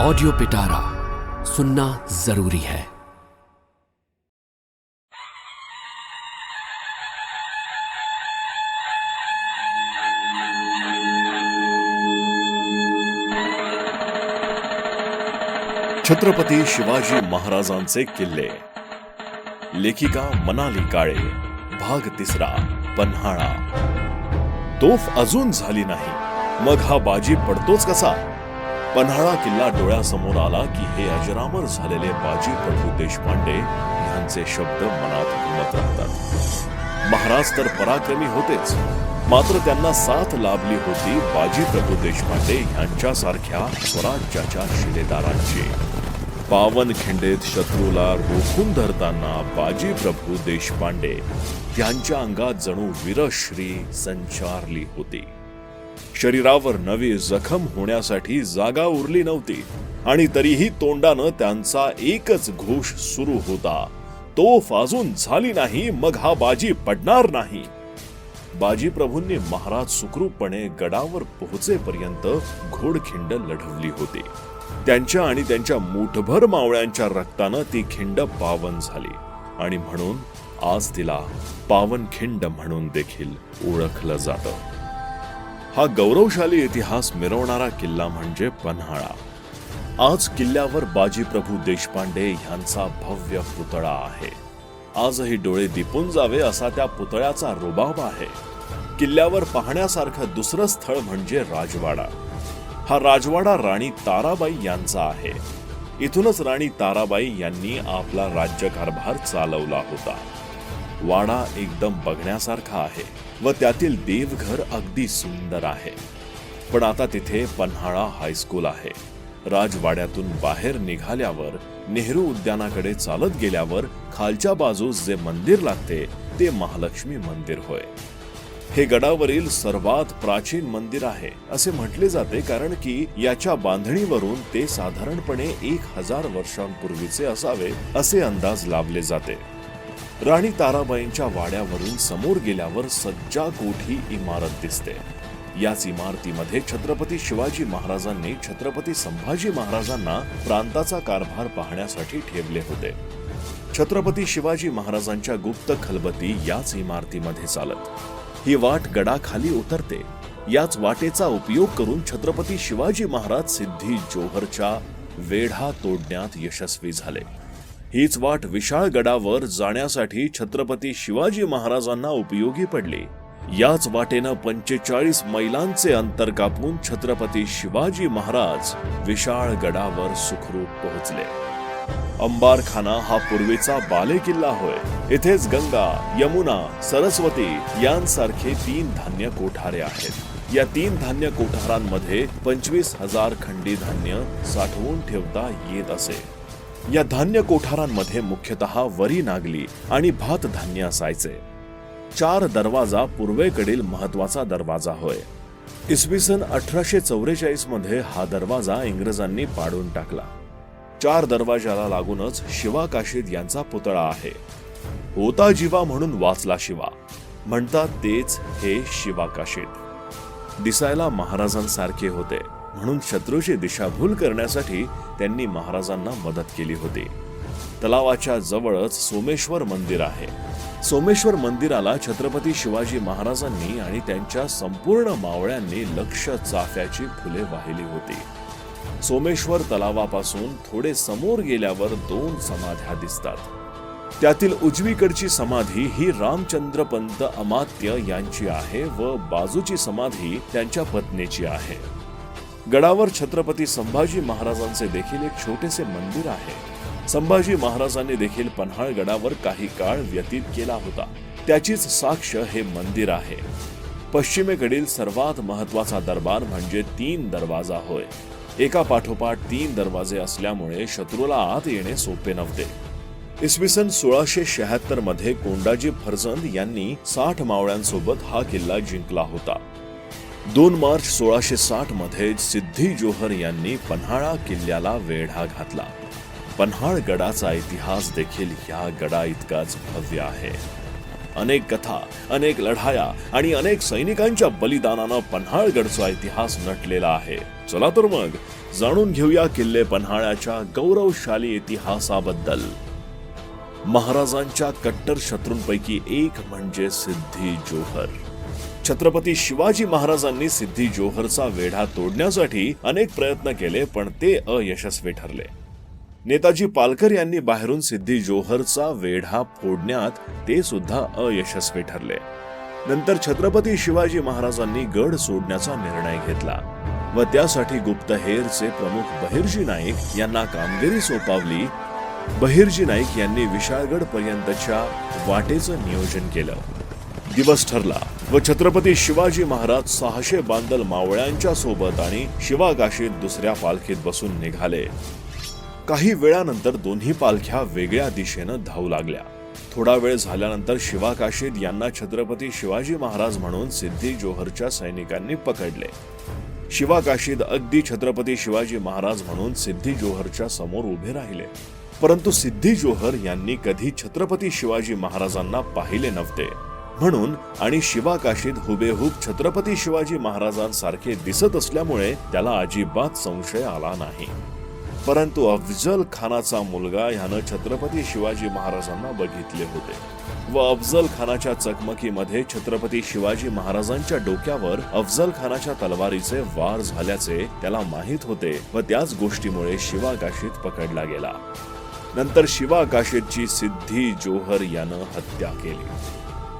Audio पिटारा सुनना ज़रूरी है। छत्रपती शिवाजी महाराजांचे किल्ले। लेखिका मनाली काळे, भाग तिसरा, पन्हाळा। तोफ अजून झाली नाही, मग हा बाजी पडतोच कसा? पन्हाळा किल्ला डोळ्यासमोर आला की हे अजरामर झालेले बाजी प्रभू देशपांडे यांचे शब्द मनात घुमत राहतात. महाराज तर पराक्रमी होतेच. मात्र त्यांना साथ लाभली होती बाजी प्रभू देशपांडे यांच्यासारख्या स्वराज्याच्या शिलेदारांची. पावन खिंडेत शत्रूला रोखून धरताना बाजी प्रभू देशपांडे यांच्या अंगात जणू वीरश्री संचारली होती. शरीरावर नवी जखम होण्यासाठी जागा उरली नव्हती आणि तरीही तोंडानं त्यांचा एकच घोष सुरू होता. तो फाजून झाली नाही मग हा बाजी पडणार नाही. बाजी प्रभूंनी महाराज सुखरूपपणे गडावर पोहोचेपर्यंत घोडखिंड लढवली होती. त्यांच्या आणि त्यांच्या मुठभर मावळ्यांच्या रक्तानं ती खिंड पावन झाली. आणि म्हणून आज तिला पावनखिंड म्हणून देखील ओळखलं जातं. हा गौरवशाली इतिहास मिरवणारा किल्ला म्हणजे पन्हाळा. आज किल्ल्यावर बाजीप्रभू देशपांडे यांचा भव्य पुतळा आहे. आजही डोळे दिपून जावे असा त्या पुतळ्याचा रुबाब आहे. किल्ल्यावर पाहण्यासारखं दुसरं स्थळ म्हणजे राजवाडा. हा राजवाडा राणी ताराबाई यांचा आहे. इथूनच राणी ताराबाई यांनी आपला राज्यकारभार चालवला होता. वाडा एकदम बघण्यासारखा आहे व त्यातील देवघर अगदी सुंदर आहे. पण आता तिथे पन्हाळा हायस्कूल आहे. राजवाड्यातून बाहेर निघाल्यावर नेहरू उद्यानाकडे चालत गेल्यावर खालच्या बाजूस जे मंदिर लागते ते महालक्ष्मी मंदिर होय. हे गडावरील सर्वात प्राचीन मंदिर आहे असे म्हटले जाते कारण की याच्या बांधणीवरून ते साधारणपणे एक हजार वर्षांपूर्वीचे असावे असे अंदाज लावले जाते. राणी ताराबाईंच्या वाड्यावरून समोर गेल्यावर सज्जा कोठी इमारत दिसते. याच इमारतीमध्ये छत्रपती शिवाजी महाराजांनी छत्रपती संभाजी महाराजांना प्रांताचा कारभार पाहण्यासाठी ठेवले होते. छत्रपती शिवाजी महाराजांच्या गुप्त खलबती याच इमारतीमध्ये चालत. ही वाट गडाखाली उतरते. याच वाटेचा उपयोग करून छत्रपती शिवाजी महाराज सिद्धी जोहरच्या वेढा तोडण्यात यशस्वी झाले. हीच वाट विशाळ गडावर जाण्यासाठी छत्रपती शिवाजी महाराजांना उपयोगी पडली. याच वाटेनं पंचेचाळीस मैलांचे अंतर कापून छत्रपती शिवाजी महाराज विशाळ गडावर सुखरूप पोहोचले. अंबारखाना हा पूर्वीचा बालेकिल्ला होय. इथेच गंगा यमुना सरस्वती यांसारखे तीन धान्य कोठारे आहेत. या तीन धान्य कोठारांमध्ये पंचवीस हजार खंडी धान्य साठवून ठेवता येत असे. या धान्य कोठारांमध्ये मुख्यतः वरी नागली आणि भात धान्य असायचे. चार दरवाजा पूर्वेकडील महत्त्वाचा दरवाजा होय. इसवी सन अठराशे चौवेचाळीसमध्ये हा दरवाजा इंग्रजांनी पाडून टाकला. चार दरवाजाला लागूनच शिवा काशीद यांचा पुतळा आहे. होता जीवा म्हणून वाचला शिवा. म्हणतात तेच हे शिवा काशीद. दिसायला महाराजांसारखे होते. म्हणून शत्रूची दिशाभूल करण्यासाठी त्यांनी महाराजांना मदत केली होती. तलावाच्या जवळच सोमेश्वर मंदिर आहे. सोमेश्वर मंदिराला छत्रपती शिवाजी महाराजांनी आणि त्यांच्या संपूर्ण मावळ्यांनी लक्ष चाफ्याची फुले वाहिली होती. सोमेश्वर तलावापासून थोडे समोर गेल्यावर दोन समाध्या दिसतात. त्यातील उजवीकडची समाधी ही रामचंद्रपंत अमात्य यांची आहे व बाजूची समाधी त्यांच्या पत्नीची आहे. गडावर छत्रपती संभाजी महाराजांचे देखील एक छोटेसे मंदिर आहे. संभाजी महाराजांनी देखील पन्हाळ गडावर काही काळ व्यतीत केला होता. त्याचीच साक्ष हे मंदिर आहे. पश्चिमेकडील सर्वात महत्त्वाचा दरबार म्हणजे तीन दरवाजा होय. एका पाठोपाठ तीन दरवाजे असल्यामुळे शत्रूला आत येणे सोपे नव्हते. इसवी सन सोळाशे शहात्तरमध्ये कोंडाजी फर्जंद यांनी साठ मावळ्यांसोबत हा किल्ला जिंकला होता. दोन मार्च सोळाशे साठमध्ये सिद्धी जोहर यांनी पन्हाळा किल्ल्याला वेढा घातला. पन्हाळ गडाचा इतिहास देखील ह्या गडा इतकाच भव्य आहे. अनेक कथा अनेक लढाया आणि अनेक सैनिकांच्या बलिदानानं पन्हाळगडचा इतिहास नटलेला आहे. चला तर मग जाणून घेऊया किल्ले पन्हाळ्याच्या गौरवशाली इतिहासाबद्दल. महाराजांच्या कट्टर शत्रूंपैकी एक म्हणजे सिद्धी जोहर. छत्रपती शिवाजी महाराजांनी सिद्धी जोहरचा वेढा तोडण्यासाठी अनेक प्रयत्न केले पण ते अयशस्वी ठरले. नेताजी पालकर यांनी बाहेरून सिद्धी जोहरचा वेढा फोडण्यात ते सुद्धा अयशस्वी ठरले. नंतर छत्रपती शिवाजी महाराजांनी गड सोडण्याचा निर्णय घेतला व त्यासाठी गुप्तहेरचे प्रमुख बहिर्जी नाईक यांना कामगिरी सोपावली. बहिर्जी नाईक यांनी विशाळगड पर्यंतच्या वाटेचं नियोजन केलं. दिवस ठरला व छत्रपती शिवाजी महाराज सहाशे बांदल मावळ्यांच्या सोबत आणि शिवागाशीत दुसऱ्या पालखीत बसून निघाले. काही वेळानंतर दोन्ही पालख्या वेगळ्या दिशेनं धावू लागल्या. थोडा वेळ झाल्यानंतर शिवाकाशीद यांना छत्रपती शिवाजी महाराज म्हणून सिद्धी जोहरच्या सैनिकांनी पकडले. शिवाकाशीद अगदी छत्रपती शिवाजी महाराज म्हणून सिद्धी जोहरच्या समोर उभे राहिले. परंतु सिद्धी जोहर यांनी कधी छत्रपती शिवाजी महाराजांना पाहिले नव्हते. म्हणून आणि शिवाकाशीत हुबेहूब छत्रपती शिवाजी महाराजांसारखे दिसत असल्यामुळे त्याला अजिबात संशय आला नाही. परंतु अफजल खानाचा मुलगा ह्यानं छत्रपती शिवाजी महाराजांना बघितले होते व अफजल खानाच्या चकमकीमध्ये छत्रपती शिवाजी महाराजांच्या डोक्यावर अफजल खानाच्या तलवारीचे वार झाल्याचे त्याला माहीत होते व त्याच गोष्टीमुळे शिवाकाशीत पकडला गेला. नंतर शिवाकाशीतची सिद्धी जोहर यानं हत्या केली.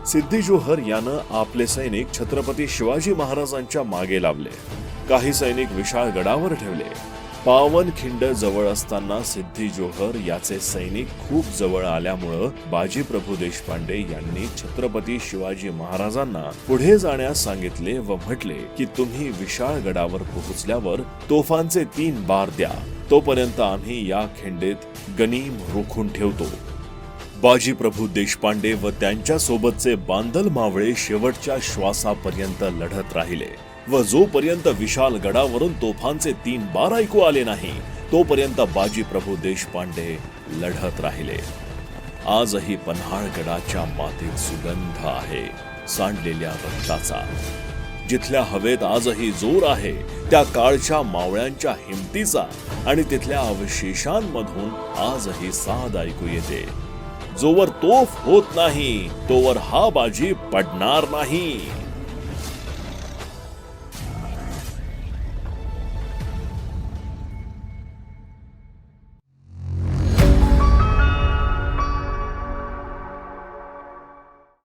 सिद्धी जोहर यानं आपले सैनिक छत्रपती शिवाजी महाराजांच्या मागे लावले. काही सैनिक विशाळ गडावर ठेवले. पावन खिंड जवळ असताना सिद्धी जोहर याचे सैनिक खूप जवळ आल्यामुळं बाजी प्रभू देशपांडे यांनी छत्रपती शिवाजी महाराजांना पुढे जाण्यास सांगितले व म्हटले की तुम्ही विशाळ गडावर पोहोचल्यावर तोफांचे तीन बार द्या. तोपर्यंत आम्ही या खिंडीत गनीम रोखून ठेवतो. बाजीप्रभू देशपांडे व त्यांच्यासोबतचे बांधल बांदल मावळे शेवटच्या श्वासापर्यंत लढत राहिले व जोपर्यंत विशाल गडावरून तोफांचे तीन बार ऐकू आले नाही तोपर्यंत बाजीप्रभू देशपांडे लढत राहिले. आजही पन्हाळगडाच्या मातीत सुगंध आहे सांडलेल्या रक्ताचा. जिथल्या हवेत आजही जोर आहे त्या काळच्या मावळ्यांच्या हिमतीचा आणि तिथल्या अवशेषांमधून आजही साद ऐकू येते. जोवर तोफ होत नाही तोवर हा बाजी पडणार नाही.